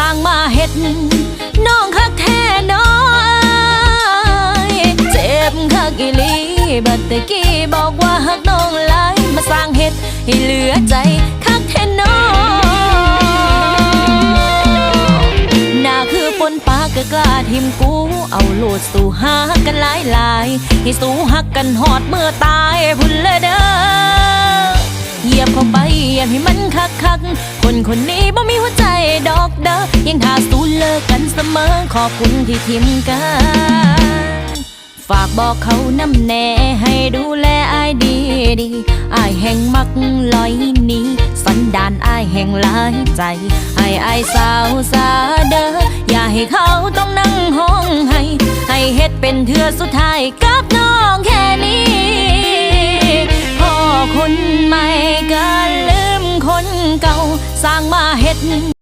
ร้างมาเฮ็ดน้องคักแท้น้อยเจ็บคักอีหลีบัดตะกี้บอกว่าหักน้องหลายมาสร้างเฮ็ดให้เหลือใจคักแท้น้อยหน้าคือปนปากก็กล้าทิมกูเอาโลดสู่หากันหลายหลายให้สู้หักกันหอดเมื่อตายพุ่นเลยเด้อเหยียบเข้าไปอย่าให้มันคักคักคนคนนี้บ่มีหัวใจ เด้อยังท่าสู้เลิกกันเสมอ ขอบคุณที่ทิมกัน ฝากบอกเขานำแน่ให้ดูแลอายดีดีอายแห่งมักลอยนี้ สันดานอายแห่งหลายใจให้อายสาวสาเด้ออย่าให้เขาต้องนั่งห้องให้ ให้เฮ็ดเป็นเทือสุดท้ายกับน้องแค่นี้พ่อคนใหม่ก็ลืมคนเก่า สร้างมาเฮ็ด